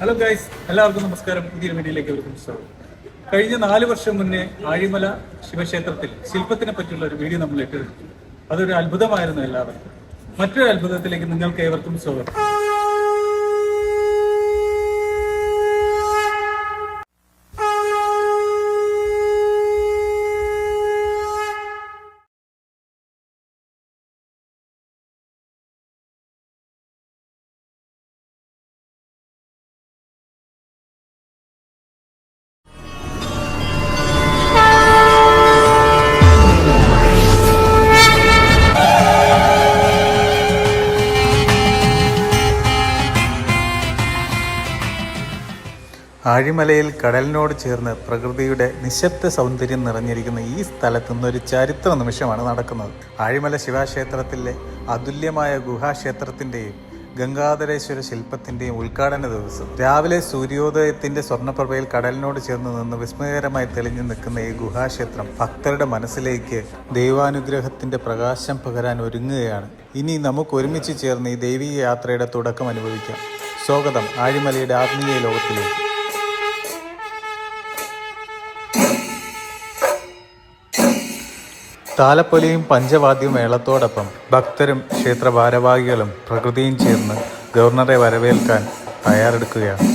Hello guys എല്ലാവർക്കും നമസ്കാരം. പുതിയ മീഡിയയിലേക്ക് അവർക്കും സ്വാഗതം. കഴിഞ്ഞ നാല് വർഷം മുന്നേ ആഴിമല ശിവക്ഷേത്രത്തിൽ ശില്പത്തിനെ പറ്റിയുള്ള ഒരു വീഡിയോ നമ്മൾ ഇട്ടിരുന്നു. അതൊരു അത്ഭുതമായിരുന്നു എല്ലാവർക്കും. മറ്റൊരു അത്ഭുതത്തിലേക്ക് നിങ്ങൾക്ക് ഏവർക്കും സ്വാഗതം. ആഴിമലയിൽ കടലിനോട് ചേർന്ന് പ്രകൃതിയുടെ നിശബ്ദ സൗന്ദര്യം നിറഞ്ഞിരിക്കുന്ന ഈ സ്ഥലത്ത് നിന്നൊരു ചരിത്ര നിമിഷമാണ് നടക്കുന്നത്. ആഴിമല ശിവക്ഷേത്രത്തിലെ അതുല്യമായ ഗുഹാക്ഷേത്രത്തിന്റെയും ഗംഗാധരേശ്വര ശില്പത്തിന്റെയും ഉദ്ഘാടന ദിവസം. രാവിലെ സൂര്യോദയത്തിന്റെ സ്വർണപ്രഭയിൽ കടലിനോട് ചേർന്ന് നിന്ന് വിസ്മയകരമായി തെളിഞ്ഞു നിൽക്കുന്ന ഈ ഗുഹാക്ഷേത്രം ഭക്തരുടെ മനസ്സിലേക്ക് ദൈവാനുഗ്രഹത്തിന്റെ പ്രകാശം പകരാൻ ഒരുങ്ങുകയാണ്. ഇനി നമുക്ക് ഒരുമിച്ച് ചേർന്ന് ഈ ദൈവീക യാത്രയുടെ തുടക്കം അനുഭവിക്കാം. സ്വാഗതം. ആഴിമലയുടെ ആത്മീയ ലോകത്തിലേക്ക്. താലപ്പൊലിയും പഞ്ചവാദ്യവും മേളത്തോടൊപ്പം ഭക്തരും ക്ഷേത്ര ഭാരവാഹികളും പ്രകൃതിയും ചേർന്ന് ഗവർണറെ വരവേൽക്കാൻ തയ്യാറെടുക്കുകയാണ്.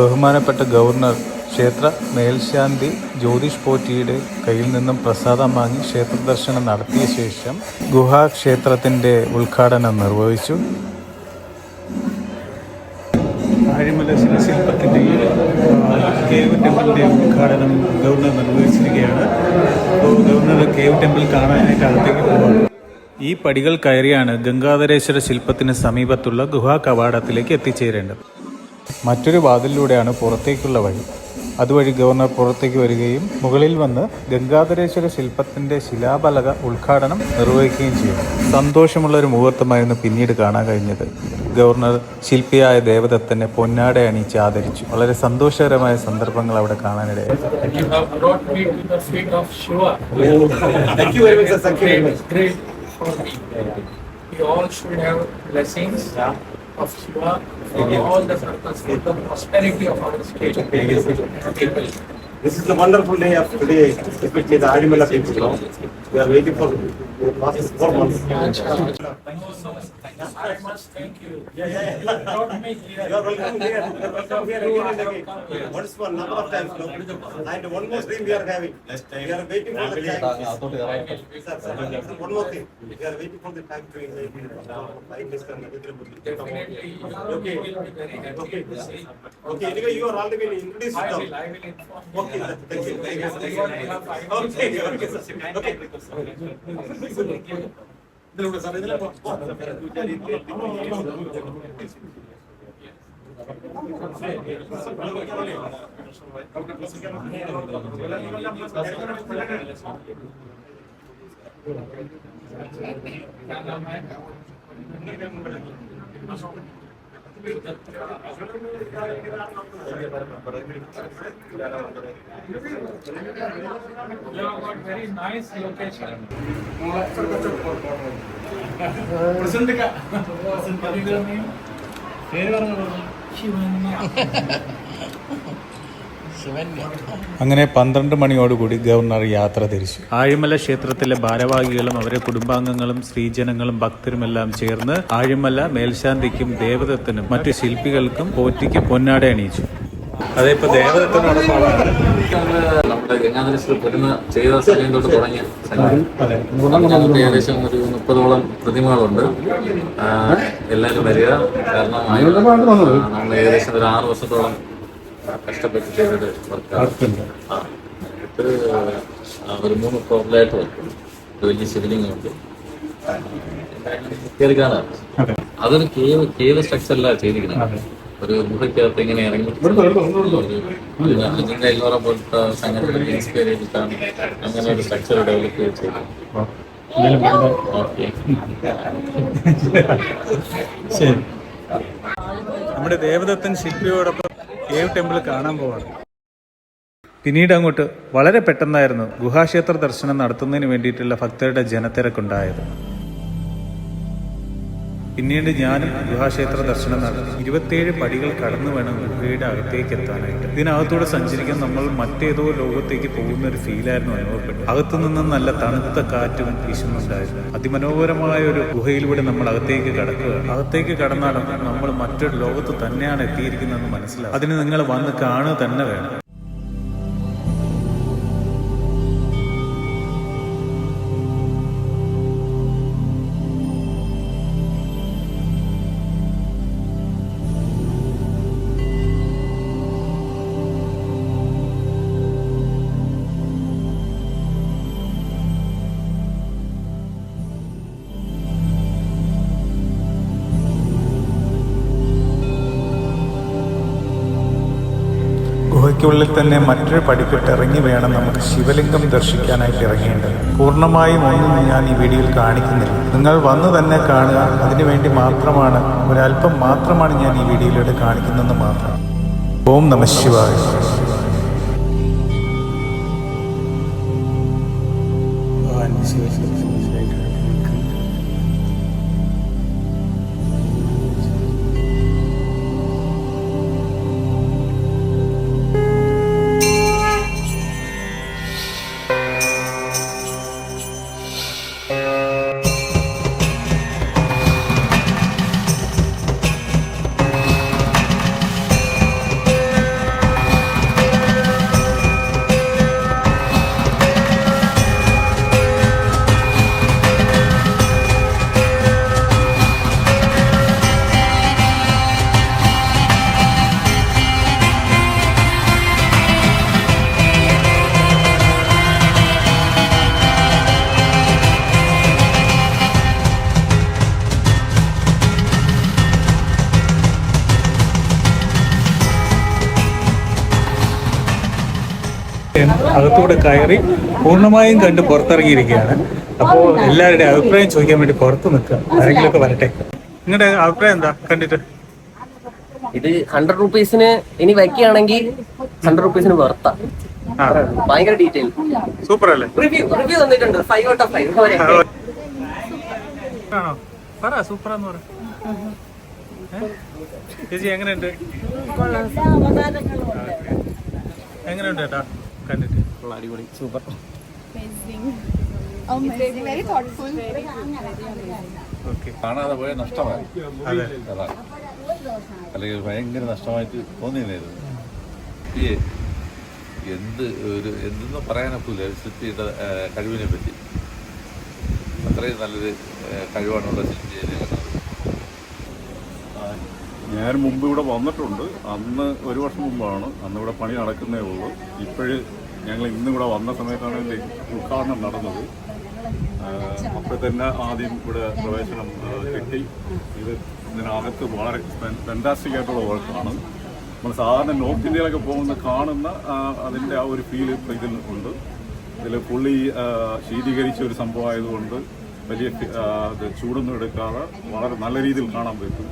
ബഹുമാനപ്പെട്ട ഗവർണർ ക്ഷേത്ര മേൽശാന്തി ജ്യോതിഷ് പോറ്റിയുടെ കയ്യിൽ നിന്നും പ്രസാദം വാങ്ങി ക്ഷേത്രദർശനം നടത്തിയ ശേഷം ഗുഹാക്ഷേത്രത്തിന്റെ ഉദ്ഘാടനം നിർവഹിച്ചു. ആഴിമല ടെമ്പിളിന്റെയും ഉദ്ഘാടനം ഗവർണർ നിർവഹിച്ചിരിക്കുകയാണ്. അപ്പോൾ ഗവർണർ കേവ് ടെമ്പിൾ കാണാനായിട്ട് അകത്തേക്ക് ഈ പടികൾ കയറിയാണ് ഗംഗാധരേശ്വര ശില്പത്തിന് സമീപത്തുള്ള ഗുഹാ കവാടത്തിലേക്ക് എത്തിച്ചേരേണ്ടത്. മറ്റൊരു വാതിലിലൂടെയാണ് പുറത്തേക്കുള്ള വഴി. അതുവഴി ഗവർണർ പുറത്തേക്ക് വരികയും മുകളിൽ വന്ന് ഗംഗാധരേശ്വര ശില്പത്തിന്റെ ശിലാപലക ഉദ്ഘാടനം നിർവഹിക്കുകയും ചെയ്യും സന്തോഷമുള്ള ഒരു മുഹൂർത്തമായിരുന്നു പിന്നീട് കാണാൻ കഴിഞ്ഞത്. ഗവർണർ ശില്പിയായ ദേവദത്തനെ പൊന്നാട അണിയിച്ച് ആദരിച്ചു. വളരെ സന്തോഷകരമായ സന്ദർഭങ്ങൾ അവിടെ കാണാനിടയായി. of Shiva for all the circles, for the prosperity of our state people. This is a wonderful day of today, especially the Adimala people. We are waiting for the process four months. Thank you so. Thank you very much. Thank you. Brought me here. You are welcome here. You are welcome here again and again. Once for number of times. No? And one more dream we are having. We are waiting for the time. Sir, sir, sir, one more thing. We are waiting for the time to invite Prime Minister Narendra Modi. to come out. Definitely, you Okay. will be very happy Okay. to see. Okay, anyway, you are already been introduced I now. will, I will inform you. Okay, sir. thank you. Thank you. Thank you. I have five Okay, minutes. okay, sir. Okay. Gracias. Very nice location present గా present గా పేరు శివాని അങ്ങനെ പന്ത്രണ്ട് മണിയോടുകൂടി governor യാത്ര തിരിച്ചു. ആഴിമല ക്ഷേത്രത്തിലെ ഭാരവാഹികളും അവരെ കുടുംബാംഗങ്ങളും സ്ത്രീജനങ്ങളും ഭക്തരുമെല്ലാം ചേർന്ന് ആഴിമല മേൽശാന്തിക്കും ദേവതത്തിനും മറ്റു ശില്പികൾക്കും പോറ്റിക്ക് പൊന്നാട അണിയിച്ചു. നമ്മുടെ ഗംഗാധരേശ്വര പ്രതിമ ചെയ്ത സമയം തൊട്ട് തുടങ്ങിയ സംഗതി. നമുക്ക് ഏകദേശം ഒരു മുപ്പതോളം പ്രതിമകളുണ്ട്. എല്ലാവരും വരിക. കാരണം നമ്മൾ ഏകദേശം ഒരു ആറ് വർഷത്തോളം കഷ്ടപ്പെട്ട് ചെയ്തത് വർക്കാണ്. ആ ഒരു മൂന്ന് ഫ്ലോറിലായിട്ട് വർക്കുണ്ട്. ഒരു വലിയ സിവിലിംഗ് ഉണ്ട്. കയറി കാണാം അതൊരു കേവ് കേവ് സ്ട്രക്ചറിലാണ് ചെയ്തിരിക്കുന്നത്. ഒരു ഗുഹയ്ക്കകത്ത് ഇങ്ങനെ ഇറങ്ങി ഒരു അജിങ്ക എല്ലോറ പോലത്തെ സംഘടന ഇൻസ്പയർ ചെയ്തിട്ടാണ് അങ്ങനെ ഒരു സ്ട്രക്ചർ ഡെവലപ്പ് ചെയ്തത്. നമ്മുടെ ദേവദത്തൻ ശില്പിയോടൊപ്പം കേവ് ടെമ്പിൾ കാണാൻ പോവാണ്. പിന്നീട് അങ്ങോട്ട് വളരെ പെട്ടെന്നായിരുന്നു ഗുഹാക്ഷേത്ര ദർശനം നടത്തുന്നതിന് വേണ്ടിയിട്ടുള്ള ഭക്തരുടെ ജനത്തിരക്കുണ്ടായത്. പിന്നീട് ഞാനും ഗുഹാക്ഷേത്ര ദർശനം നടത്തി. ഇരുപത്തിയേഴ് പടികൾ കടന്നു വേണം ഗുഹയുടെ അകത്തേക്ക് എത്താനായിട്ട്. ഇതിനകത്തൂടെ സഞ്ചരിക്കാൻ നമ്മൾ മറ്റേതോ ലോകത്തേക്ക് പോകുന്ന ഒരു ഫീലായിരുന്നു അനുഭവപ്പെട്ടു അകത്തു നിന്നും നല്ല തണുത്ത കാറ്റും വീശുന്നുണ്ടായിരുന്നു അതിമനോഹരമായ ഒരു ഗുഹയിലൂടെ നമ്മൾ അകത്തേക്ക് കടക്കുക. അകത്തേക്ക് കടന്നാലും നമ്മൾ മറ്റൊരു ലോകത്ത് തന്നെയാണ് എത്തിയിരിക്കുന്നതെന്ന് മനസ്സിലാവും. അതിന് നിങ്ങൾ വന്ന് കാണുക തന്നെ വേണം. ഗുഹയ്ക്കുള്ളിൽ തന്നെ മറ്റൊരു പടിക്കിട്ട് ഇറങ്ങി വേണം നമുക്ക് ശിവലിംഗം ദർശിക്കാനായിട്ട് ഇറങ്ങേണ്ടത്. പൂർണമായും ഒന്നും ഞാൻ ഈ വീഡിയോയിൽ കാണിക്കുന്നില്ല. നിങ്ങൾ വന്ന് തന്നെ കാണുക. അതിനുവേണ്ടി മാത്രമാണ് ഒരല്പം മാത്രമാണ് ഞാൻ ഈ വീഡിയോയിലൂടെ കാണിക്കുന്നത് മാത്രം. ഓം നമ ശിവായ. അകത്തൂടെ കയറി പൂർണമായും കണ്ട് പുറത്തിറങ്ങിയിരിക്കുകയാണ്. അപ്പോൾ എല്ലാവരുടെയും അഭിപ്രായം ചോദിക്കാൻ വേണ്ടി പുറത്ത് നിൽക്കുക. ആരെങ്കിലുമൊക്കെ വരട്ടെ. നിങ്ങളുടെ അഭിപ്രായം എന്താ? കണ്ടിട്ട്. ഇത് ഹൺഡ്രഡ് റുപ്പീസിന് ഇനി വയ്ക്കുകയാണെങ്കിൽ ഹൺഡ്രഡ് റുപ്പീസിന് വെർത്ത ഭയങ്കര ഡീറ്റെയിൽ സൂപ്പർ അല്ലേ റിവ്യൂ റിവ്യൂ തന്നിട്ടുണ്ട് ഫൈവ് ഔട്ട് ഓഫ് ഫൈവ് ആണോ? പറ സൂപ്പർ എന്ന് പറ? ചേച്ചി എങ്ങനെയുണ്ട്? എങ്ങനെയുണ്ട് ചേട്ടാ? കണ്ടിട്ട്. അടിപൊളി. സൂപ്പർ. ഓക്കെ കാണാതെ പോയ നഷ്ടമായി. അല്ലെങ്കിൽ ഭയങ്കര നഷ്ടമായിട്ട് തോന്നിയിരുന്നു എന്ത് ഒരു എന്തെന്ന് പറയാനൊക്കില്ല സിദ്ധിയുടെ കഴിവിനെ പറ്റി. അത്രയും നല്ലൊരു കഴിവാണുള്ള ശില്പിയെ ആ, ഞാൻ മുമ്പ് ഇവിടെ വന്നിട്ടുണ്ട്. അന്ന് ഒരു വർഷം മുമ്പാണ്. അന്ന് ഇവിടെ പണി നടക്കുന്നേ ഉള്ളൂ. ഇപ്പോഴ് ഞങ്ങൾ ഇന്ന് ഇവിടെ വന്ന സമയത്താണ് ഇതിന്റെ ഉദ്ഘാടനം നടന്നത്. അപ്പോൾ തന്നെ ആദ്യം ഇവിടെ പ്രവേശനം കിട്ടി. ഇത് ഇതിനകത്ത് വളരെ ഫാന്റാസ്റ്റിക് ആയിട്ടുള്ള വർക്കാണ് നമ്മൾ സാധാരണ നോർത്ത് ഇന്ത്യയിലൊക്കെ പോകുന്ന കാണുന്ന അതിന്റെ ആ ഒരു ഫീൽ ഇപ്പോൾ ഇതിൽ ഉണ്ട്. ഇതിൽ പുള്ളി ശീതീകരിച്ച ഒരു സംഭവമായതുകൊണ്ട് വലിയ ചൂടൊന്നും എടുക്കാതെ വളരെ നല്ല രീതിയിൽ കാണാൻ പറ്റും.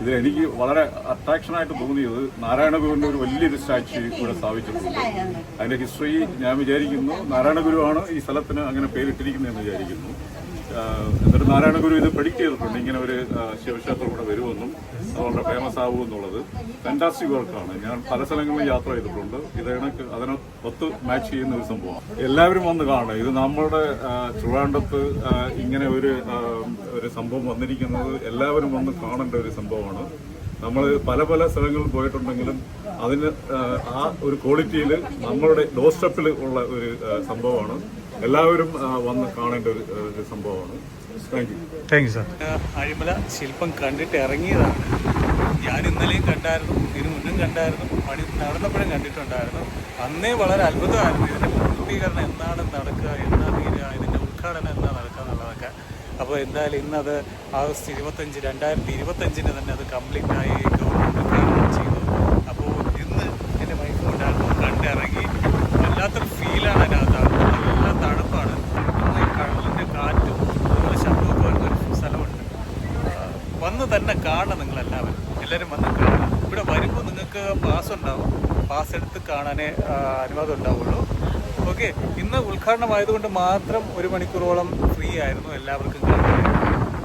ഇതിൽ എനിക്ക് വളരെ അട്രാക്ഷൻ ആയിട്ട് തോന്നിയത് നാരായണഗുരുവിന്റെ ഒരു വലിയൊരു സ്റ്റാച്യു ഇവിടെ സ്ഥാപിച്ചിട്ടുണ്ട്. അതിന്റെ ഹിസ്റ്ററി ഞാൻ വിചാരിക്കുന്നു നാരായണഗുരുവാണ് ഈ സ്ഥലത്തിന് അങ്ങനെ പേരിട്ടിരിക്കുന്നതെന്ന് വിചാരിക്കുന്നു. എന്നിട്ട് നാരായണ ഗുരു ഇത് പ്രഡിക്റ്റ് ചെയ്തിട്ടുണ്ട്. ഇങ്ങനെ ഒരു ശിവക്ഷേത്രം കൂടെ വരുമെന്നും അതുകൊണ്ട് ഫേമസ് ആകും എന്നുള്ളത് ഫാന്റാസ്റ്റിക് വർക്കാണ് ഞാൻ പല സ്ഥലങ്ങളിലും യാത്ര ചെയ്തിട്ടുണ്ട്. ഇത് അതിനെ ഒത്ത് മാച്ച് ചെയ്യുന്ന ഒരു സംഭവമാണ്. എല്ലാവരും വന്ന് കാണുക ഇത് നമ്മുടെ ചുഴാണ്ടത്ത് ഇങ്ങനെ ഒരു ഒരു സംഭവം വന്നിരിക്കുന്നത് എല്ലാവരും വന്ന് കാണേണ്ട ഒരു സംഭവമാണ്. നമ്മൾ പല പല സ്ഥലങ്ങളിൽ പോയിട്ടുണ്ടെങ്കിലും അതിന് ആ, ഒരു ക്വാളിറ്റിയിൽ നമ്മളുടെ ഡോർ സ്റ്റെപ്പിൽ ഉള്ള ഒരു സംഭവമാണ്. എല്ലാവരും വന്ന് കാണേണ്ട ഒരു സംഭവമാണ്. Thank you thank you sir Azhimala ശില്പം കണ്ടിട്ട് ഇറങ്ങിയതാണ്. ഞാൻ ഇന്നലെയും കണ്ടായിരുന്നു ഇതിനു മുന്നും കണ്ടായിരുന്നു പണി നടന്നപ്പോഴും കണ്ടിട്ടുണ്ടായിരുന്നു. അന്നേ വളരെ അത്ഭുതമായിരുന്നു. ഇതിന്റെ പൂർത്തീകരണം എന്താണ് നടക്കുക എന്താ തീരുക ഇതിന്റെ ഉദ്ഘാടനം എന്താ നടക്കുക. അപ്പോൾ എന്തായാലും ഇന്നത് ആഗസ്റ്റ് ഇരുപത്തഞ്ച് രണ്ടായിരത്തി ഇരുപത്തഞ്ചിന് തന്നെ അത് കംപ്ലീറ്റ് ആയി ഗവൺമെന്റ് ഉദ്ഘാടനം ചെയ്തു. അപ്പോൾ ഇന്ന് എന്റെ വൈഫ് കൊണ്ടായിരുന്നു കണ്ടിറങ്ങി. വല്ലാത്തൊരു ഫീലാണ് അതിനകത്ത്. നല്ല തണുപ്പാണ്. ഈ കടലിന്റെ കാറ്റും അതുപോലെ ശബ്ദമൊക്കെ വരുന്ന ഒരു സ്ഥലമുണ്ട്. വന്ന് തന്നെ കാണണം നിങ്ങളെല്ലാവരും. എല്ലാവരും വന്ന് കാണണം. ഇവിടെ വരുമ്പോൾ നിങ്ങൾക്ക് പാസ് ഉണ്ടാവും. പാസ് എടുത്ത് കാണാനേ അനുവാദം ഉണ്ടാവുള്ളൂ. ഓക്കെ ഇന്ന് ഉദ്ഘാടനമായതുകൊണ്ട് മാത്രം ഒരു മണിക്കൂറോളം ഫ്രീ ആയിരുന്നു. എല്ലാവർക്കും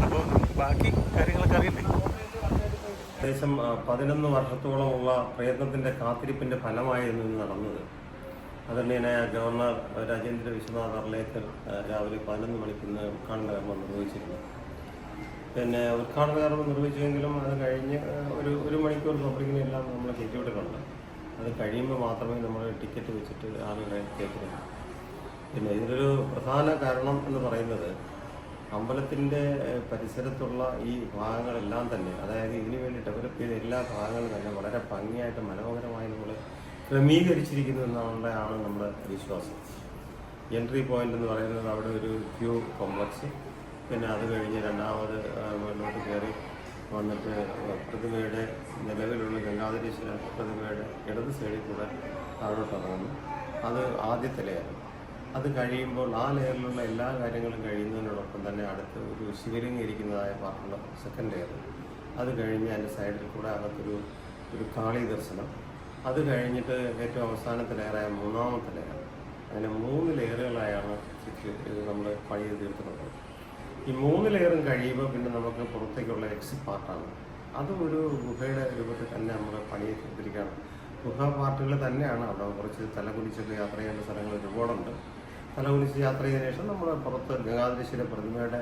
അപ്പം ബാക്കി കാര്യങ്ങളൊക്കെ അറിയണ്ടേ? ഏകദേശം പതിനൊന്ന് വർഷത്തോളമുള്ള പ്രയത്നത്തിന്റെ കാത്തിരിപ്പിന്റെ ഫലമായിരുന്നു ഇന്ന് നടന്നത്. ആദരണീയനായ ഗവർണർ രാജേന്ദ്ര വിശ്വനാഥ് അർലേക്കർ രാവിലെ പതിനൊന്ന് മണിക്ക് ഇന്ന് ഉദ്ഘാടന കർമ്മം നിർവഹിച്ചിരുന്നു. പിന്നെ ഉദ്ഘാടന കർമ്മം നിർവഹിച്ചെങ്കിലും അത് കഴിഞ്ഞ് ഒരു ഒരു മണിക്കൂർ പബ്ലിക്കിനെ നമ്മൾ നമ്മൾ കയറ്റിവിട്ടിട്ടുണ്ട് അത് കഴിയുമ്പോൾ മാത്രമേ നമ്മൾ ടിക്കറ്റ് വെച്ചിട്ട് ആളുകളെ കയറ്റുന്നത് പിന്നെ ഇതിനൊരു പ്രധാന കാരണം എന്ന് പറയുന്നത് അമ്പലത്തിന്റെ പരിസരത്തുള്ള ഈ ഭാഗങ്ങളെല്ലാം തന്നെ അതായത് ഇതിനു വേണ്ടി ഡെവലപ്പ് ചെയ്ത എല്ലാ ഭാഗങ്ങളും തന്നെ വളരെ ഭംഗിയായിട്ട് മനോഹരമായി നമ്മൾ ക്രമീകരിച്ചിരിക്കുന്നു എന്നുള്ളതാണ് നമ്മുടെ വിശ്വാസം. എൻട്രി പോയിന്റ് എന്ന് പറയുന്നത് അവിടെ ഒരു ക്യൂ കോംപ്ലക്സ് പിന്നെ അത് കഴിഞ്ഞ് രണ്ടാമത് മുന്നോട്ട് കയറി വന്നിട്ട് പ്രതിമയുടെ നിലവിലുള്ള ഗംഗാധരീശ്വര പ്രതിമയുടെ ഇടത് സൈഡിൽ കൂടെ താഴോട്ട് ഇറങ്ങുന്നു. അത് ആദ്യത്തെ ലെയർ അത് കഴിയുമ്പോൾ ആ ലെയറിലുള്ള എല്ലാ കാര്യങ്ങളും കഴിയുന്നതിനോടൊപ്പം തന്നെ അടുത്ത് ഒരു ശിവലിംഗം ഇരിക്കുന്നതായ പാർട്ടുള്ള സെക്കൻഡ് ലെയർ അത് കഴിഞ്ഞ് അതിന്റെ സൈഡിൽ കൂടെ അകത്തൊരു ഒരു കാളി ദർശനം. അത് കഴിഞ്ഞിട്ട് ഏറ്റവും അവസാനത്തെ ലെയറായ മൂന്നാമത്തെ ലെയർ. അങ്ങനെ മൂന്ന് ലെയറുകളായാണ് നമ്മൾ പണി ചെയ്ത് തീർത്തിട്ടുള്ളത്. ഈ മൂന്ന് ലെയറും കഴിയുമ്പോൾ പിന്നെ നമുക്ക് പുറത്തേക്കുള്ള എക്സിറ്റ് പാർട്ടാണ് അതും ഒരു ഗുഹയുടെ രൂപത്തിൽ തന്നെ നമ്മൾ പണി ചെയ്തിരിക്കുകയാണ് ഗുഹ പാർട്ടുകൾ തന്നെയാണ്. അവിടെ കുറച്ച് തലകുലിച്ചൊക്കെ യാത്ര ചെയ്യേണ്ട സ്ഥലങ്ങൾ ഒരുപാടുണ്ട്. തലകുലിച്ച് യാത്ര ചെയ്തതിനു ശേഷം നമ്മൾ പുറത്ത് ഗംഗാധരീശ്വര പ്രതിമയുടെ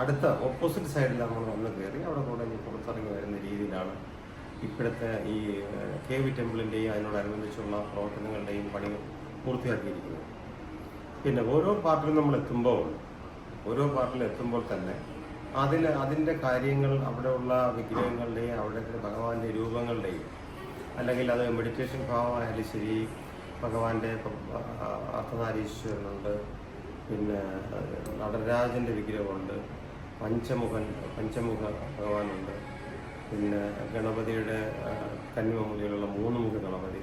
അടുത്ത ഓപ്പോസിറ്റ് സൈഡിൽ നമ്മൾ വന്ന് കയറി അവിടെ കൂടെ ഇനി പുറത്തിറങ്ങി വരുന്ന രീതിയിലാണ് ഇപ്പോഴത്തെ ഈ കെ വി ടെമ്പിളിന്റെയും അതിനോടനുബന്ധിച്ചുള്ള പ്രവർത്തനങ്ങളുടെയും പണി പൂർത്തിയാക്കിയിരിക്കുന്നത്. പിന്നെ ഓരോ പാർട്ടിലും നമ്മൾ എത്തുമ്പോൾ ഓരോ പാർട്ടിലും എത്തുമ്പോൾ തന്നെ അതിൽ അതിന്റെ കാര്യങ്ങൾ അവിടെയുള്ള വിഗ്രഹങ്ങളുടെയും അവിടുത്തെ ഭഗവാന്റെ രൂപങ്ങളുടെയും അല്ലെങ്കിൽ അത് മെഡിറ്റേഷൻ ഭാവമായാലും ശരി ഭഗവാന്റെ അർത്ഥനാരീശ്വരനുണ്ട് പിന്നെ നടരാജന്റെ വിഗ്രഹമുണ്ട് പഞ്ചമുഖൻ പഞ്ചമുഖ ഭഗവാനുണ്ട് പിന്നെ ഗണപതിയുടെ ആ, കന്യമൂലയിലുള്ള മൂന്ന് മുഖ ഗണപതി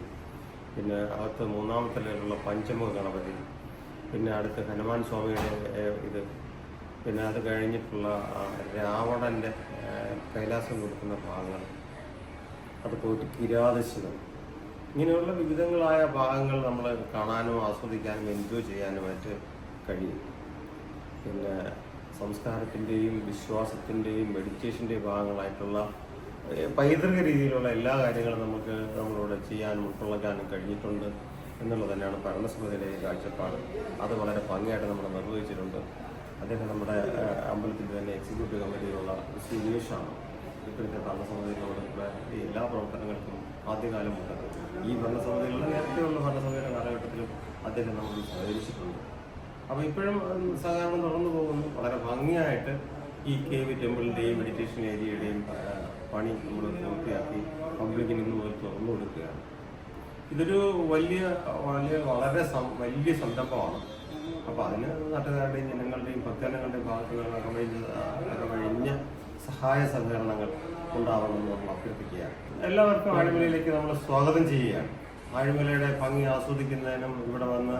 പിന്നെ അകത്ത് മൂന്നാമത്തെ ലെയറിലുള്ള പഞ്ചമുഖ ഗണപതി പിന്നെ അടുത്ത് ഹനുമാൻ സ്വാമിയുടെ ഇത് പിന്നെ അത് കഴിഞ്ഞിട്ടുള്ള രാവണന്റെ കൈലാസം കൊടുക്കുന്ന ഭാഗങ്ങൾ. അത് പോയിട്ട് കിരാതശിവൻ ഇങ്ങനെയുള്ള വിവിധങ്ങളായ ഭാഗങ്ങൾ നമ്മൾ കാണാനും ആസ്വദിക്കാനും എൻജോയ് ചെയ്യാനുമായിട്ട് കഴിയും. പിന്നെ സംസ്കാരത്തിന്റെയും വിശ്വാസത്തിന്റെയും മെഡിറ്റേഷന്റെയും ഭാഗങ്ങളായിട്ടുള്ള പൈതൃക രീതിയിലുള്ള എല്ലാ കാര്യങ്ങളും നമുക്ക് നമ്മളിവിടെ ചെയ്യാനും ഉൾക്കൊള്ളാനും കഴിഞ്ഞിട്ടുണ്ട് എന്നുള്ളത് തന്നെയാണ് ഭരണസമിതിയുടെ കാഴ്ചപ്പാട്. അത് വളരെ ഭംഗിയായിട്ട് നമ്മൾ നിർവഹിച്ചിട്ടുണ്ട്. അദ്ദേഹം നമ്മുടെ അമ്പലത്തിന്റെ തന്നെ എക്സിക്യൂട്ടീവ് കമ്മിറ്റിയിലുള്ള ശ്രീ ദിനേഷാണ് ഇപ്പോഴത്തെ ഭരണസമിതിയിലൂടെ എല്ലാ പ്രവർത്തനങ്ങൾക്കും ആദ്യകാലം മുതൽ ഈ ഭരണസമിതികളുടെ നേരത്തെയുള്ള ഭരണസമിതിയുടെ കാലഘട്ടത്തിലും അദ്ദേഹം നമ്മൾ സഹകരിച്ചിട്ടുണ്ട്. അപ്പോൾ ഇപ്പോഴും സഹകരണം തുടർന്നു പോകുന്നു. വളരെ ഭംഗിയായിട്ട് ഈ കെ വി ടെമ്പിളിന്റെയും മെഡിറ്റേഷൻ ഏരിയയുടെയും പണി നമ്മൾ പൂർത്തിയാക്കി പബ്ലിക്കിന് ഇന്ന് മുതൽ തുറന്നു കൊടുക്കുകയാണ്. ഇതൊരു വലിയ വലിയ വളരെ വലിയ സംരംഭമാണ് അപ്പോൾ അതിന് നാട്ടുകാരുടെയും ജനങ്ങളുടെയും ഭക്തജനങ്ങളുടെയും ഭാഗത്തു നിന്നൊക്കെ കഴിഞ്ഞ സഹായ സഹകരണങ്ങൾ ഉണ്ടാവണമെന്ന് നമ്മൾ അഭ്യർത്ഥിക്കുകയാണ്. എല്ലാവർക്കും ആഴിമലയിലേക്ക് നമ്മൾ സ്വാഗതം ചെയ്യുകയാണ്. ആഴിമലയുടെ ഭംഗി ആസ്വദിക്കുന്നതിനും ഇവിടെ വന്ന്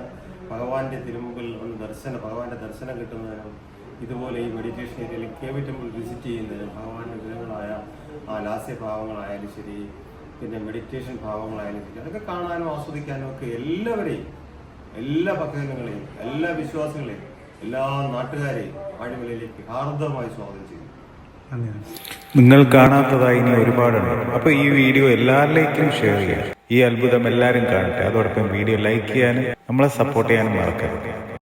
ഭഗവാന്റെ തിരുമുമ്പിൽ ഒന്ന് ദർശനം ഭഗവാന്റെ ദർശനം കിട്ടുന്നതിനും ഇതുപോലെ ഈ മെഡിറ്റേഷൻ ഏരിയയിൽ കേവി ടെമ്പിൾ വിസിറ്റ് ചെയ്യുന്നതിനും ഭഗവാന്റെ വിഗ്രഹങ്ങളായ ആ ലാസ്യഭാവങ്ങളായാലും ശരി പിന്നെ മെഡിറ്റേഷൻ ഭാവങ്ങളായാലും ശരി അതൊക്കെ കാണാനും ആസ്വദിക്കാനും ഒക്കെ എല്ലാവരെയും എല്ലാ ഭക്തജനങ്ങളെയും എല്ലാ വിശ്വാസികളെയും എല്ലാ നാട്ടുകാരെയും ആഴിമലയിലേക്ക് ഹാർദമായി സ്വാഗതം ചെയ്യുന്നു. നിങ്ങൾ കാണാത്തതായി ഇനി ഒരുപാടുണ്ട്. അപ്പൊ ഈ വീഡിയോ എല്ലാവരിലേക്കും ഷെയർ ചെയ്യാം. ഈ അത്ഭുതം എല്ലാവരും കാണട്ടെ. അതോടൊപ്പം വീഡിയോ ലൈക്ക് ചെയ്യാനും നമ്മളെ സപ്പോർട്ട് ചെയ്യാനും മറക്കരുത്.